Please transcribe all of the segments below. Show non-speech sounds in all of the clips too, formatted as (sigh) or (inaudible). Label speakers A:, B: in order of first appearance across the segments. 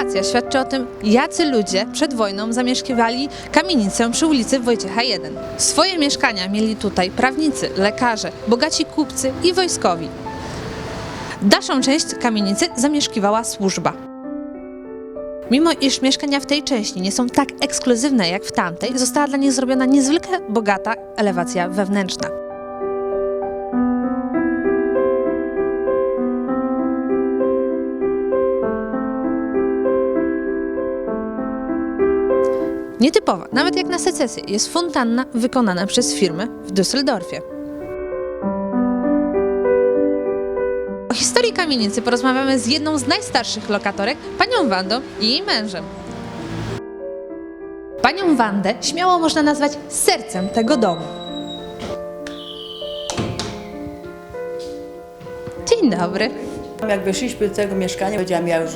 A: Relacja świadczy o tym, jacy ludzie przed wojną zamieszkiwali kamienicę przy ulicy Wojciecha I. Swoje mieszkania mieli tutaj prawnicy, lekarze, bogaci kupcy i wojskowi. Dalszą część kamienicy zamieszkiwała służba. Mimo iż mieszkania w tej części nie są tak ekskluzywne jak w tamtej, została dla nich zrobiona niezwykle bogata elewacja wewnętrzna. Nietypowa, nawet jak na secesję, jest fontanna wykonana przez firmę w Düsseldorfie. O historii kamienicy porozmawiamy z jedną z najstarszych lokatorek, panią Wandą i jej mężem. Panią Wandę śmiało można nazwać sercem tego domu. Dzień dobry.
B: Jak wyszliśmy do tego mieszkania, powiedziałam, ja już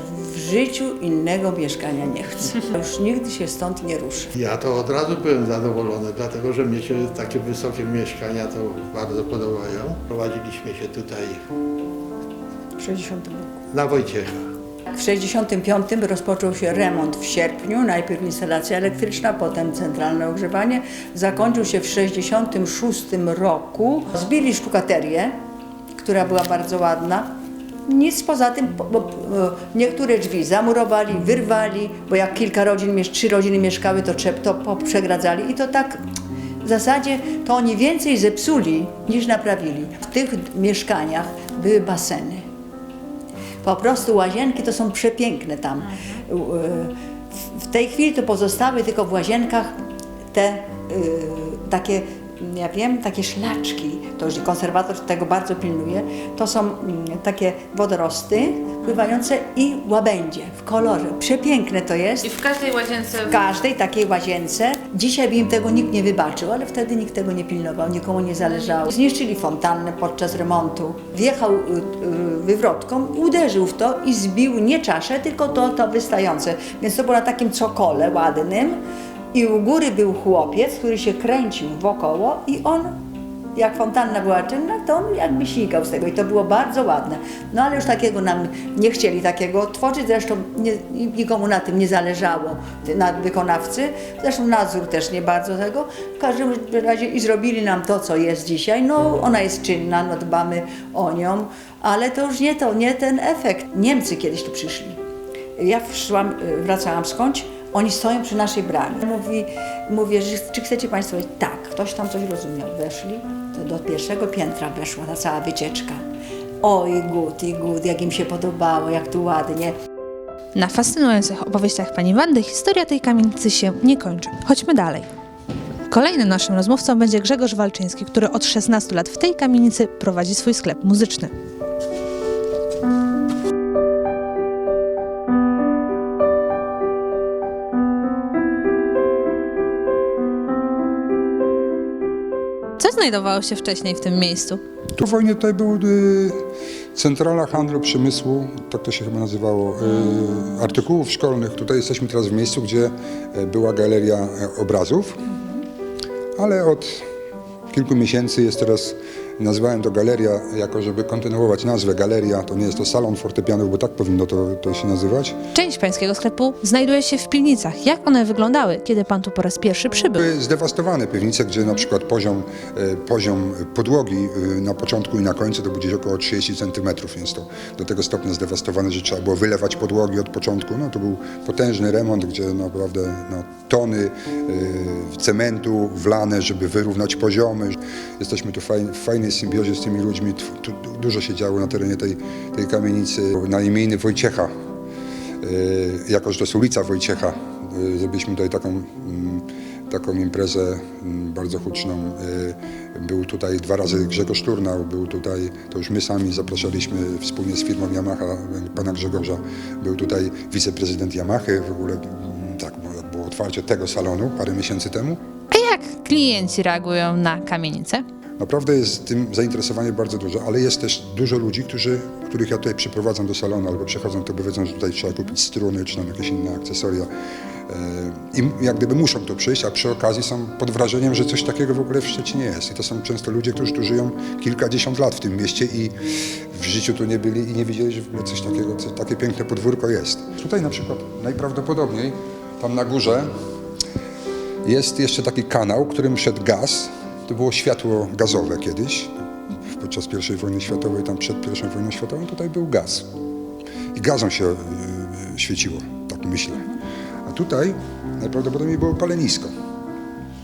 B: życiu innego mieszkania nie chcę. (laughs) Już nigdy się stąd nie ruszę.
C: Ja to od razu byłem zadowolony, dlatego że mnie się takie wysokie mieszkania to bardzo podobają. Prowadziliśmy się tutaj
B: W 60 roku.
C: na Wojciecha.
B: W 65 rozpoczął się remont w sierpniu, najpierw instalacja elektryczna, potem centralne ogrzewanie. Zakończył się w 66 roku. Zbili sztukaterię, która była bardzo ładna. Nic poza tym, bo, bo niektóre drzwi zamurowali, wyrwali, bo jak kilka rodzin, trzy rodziny mieszkały, to, to poprzegradzali i to tak w zasadzie to oni więcej zepsuli niż naprawili. W tych mieszkaniach były baseny. Po prostu łazienki to są przepiękne tam. U- y, W tej chwili to pozostały tylko w łazienkach te y, takie, ja wiem, takie szlaczki. To już konserwator tego bardzo pilnuje. To są mm, takie wodorosty pływające i łabędzie w kolorze. Przepiękne to jest.
A: w każdej łazience
B: W każdej takiej łazience. Dzisiaj by im tego nikt nie wybaczył, ale wtedy nikt tego nie pilnował, nikomu nie zależało. Zniszczyli fontannę podczas remontu. Wjechał y, y, wywrotką, uderzył w to i zbił nie czaszę, tylko to, to wystające. Więc to było na takim cokole ładnym i u góry był chłopiec, który się kręcił wokoło i on jak fontanna była czynna, to on jakby sikał z tego i to było bardzo ładne. No ale już takiego nam nie chcieli takiego tworzyć, zresztą nie, nikomu na tym nie zależało, na wykonawcy. Zresztą nadzór też nie bardzo tego. W każdym razie i zrobili nam to, co jest dzisiaj. No ona jest czynna, no dbamy o nią, ale to już nie to, nie ten efekt. Niemcy kiedyś tu przyszli. Ja y, wracałam skądś, oni stoją przy naszej bramie. Mówi, mówię, że, czy chcecie Państwo? Tak, ktoś tam coś rozumiał. Weszli, do pierwszego piętra weszła ta cała wycieczka. Oj, gut i gut, jak im się podobało, jak tu ładnie.
A: Na fascynujących opowieściach pani Wandy historia tej kamienicy się nie kończy. Chodźmy dalej. Kolejnym naszym rozmówcą będzie Grzegorz Walczyński, który od 16 lat w tej kamienicy prowadzi swój sklep muzyczny. Co znajdowało się wcześniej w tym miejscu?
D: Po wojnie tutaj był y, centrala handlu przemysłu, tak to się chyba nazywało, y, artykułów szkolnych. Tutaj jesteśmy teraz w miejscu, gdzie y, była galeria y, obrazów, ale od kilku miesięcy jest teraz, nazwałem to galeria, jako żeby kontynuować nazwę galeria, to nie jest to salon fortepianów, bo tak powinno to, to się nazywać.
A: Część pańskiego sklepu znajduje się w piwnicach. Jak one wyglądały, kiedy pan tu po raz pierwszy przybył?
D: Były zdewastowane piwnice, gdzie na przykład poziom, e, poziom podłogi e, na początku i na końcu to był gdzieś około 30 cm, więc to do tego stopnia zdewastowane, że trzeba było wylewać podłogi od początku. No, to był potężny remont, gdzie naprawdę no, tony e, cementu wlane, żeby wyrównać poziomy. Jesteśmy tu w fajnej symbiozie z tymi ludźmi. Tu dużo się działo na terenie tej, tej kamienicy. Na imieniny Wojciecha, e, jako że to jest ulica Wojciecha, e, zrobiliśmy tutaj taką, taką imprezę bardzo huczną. E, Był tutaj dwa razy Grzegorz Turnał, był tutaj, to już my sami zapraszaliśmy wspólnie z firmą Yamaha, pana Grzegorza. Był tutaj wiceprezydent Yamahy, w ogóle tak było otwarcie tego salonu parę miesięcy temu.
A: A jak klienci reagują na kamienicę?
D: Naprawdę jest tym zainteresowanie bardzo duże, ale jest też dużo ludzi, którzy, których ja tutaj przyprowadzam do salonu albo przychodzą, to wiedzą, że tutaj trzeba kupić struny czy tam jakieś inne akcesoria. E, I jak gdyby muszą to przyjść, a przy okazji są pod wrażeniem, że coś takiego w ogóle w Szczecinie jest. I to są często ludzie, którzy tu żyją kilkadziesiąt lat w tym mieście i w życiu tu nie byli i nie wiedzieli, że w ogóle coś takiego, takie piękne podwórko jest. Tutaj na przykład najprawdopodobniej, tam na górze, jest jeszcze taki kanał, którym szedł gaz. To było światło gazowe kiedyś. Podczas I wojny światowej, tam przed I wojną światową, tutaj był gaz. I gazem się y, świeciło, tak myślę. A tutaj najprawdopodobniej było palenisko.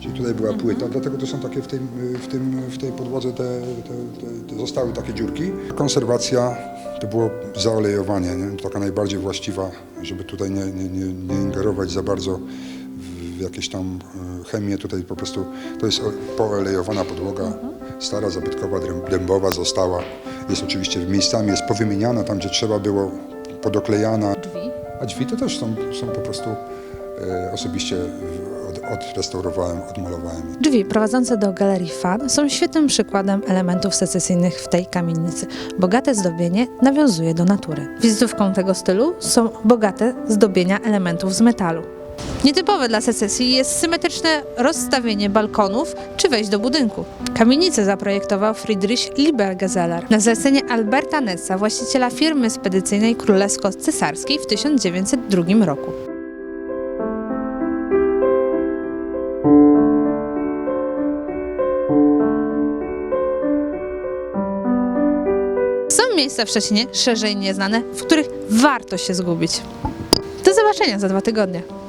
D: Czyli tutaj była płyta, dlatego to są takie w, tym, y, w, tym, w tej podłodze te, te, te, zostały takie dziurki. Konserwacja to było zaolejowanie, nie? taka najbardziej właściwa, żeby tutaj nie, nie, nie, nie ingerować za bardzo jakieś tam e, chemię. Tutaj po prostu to jest poolejowana podłoga, stara, zabytkowa, dębowa została. Jest oczywiście miejscami, jest powymieniana tam, gdzie trzeba było, podoklejana.
A: Drzwi.
D: A drzwi to też są, są po prostu e, osobiście od, odrestaurowałem, odmalowałem.
A: Drzwi prowadzące do galerii fan są świetnym przykładem elementów secesyjnych w tej kamienicy. Bogate zdobienie nawiązuje do natury. Wizytówką tego stylu są bogate zdobienia elementów z metalu. Nietypowe dla secesji jest symetryczne rozstawienie balkonów czy wejść do budynku. Kamienicę zaprojektował Friedrich Liebergeseller na zlecenie Alberta Netza, właściciela firmy spedycyjnej królewsko-cesarskiej w 1902 roku. Są miejsca w Szczecinie szerzej nieznane, w których warto się zgubić. Do zobaczenia za dwa tygodnie.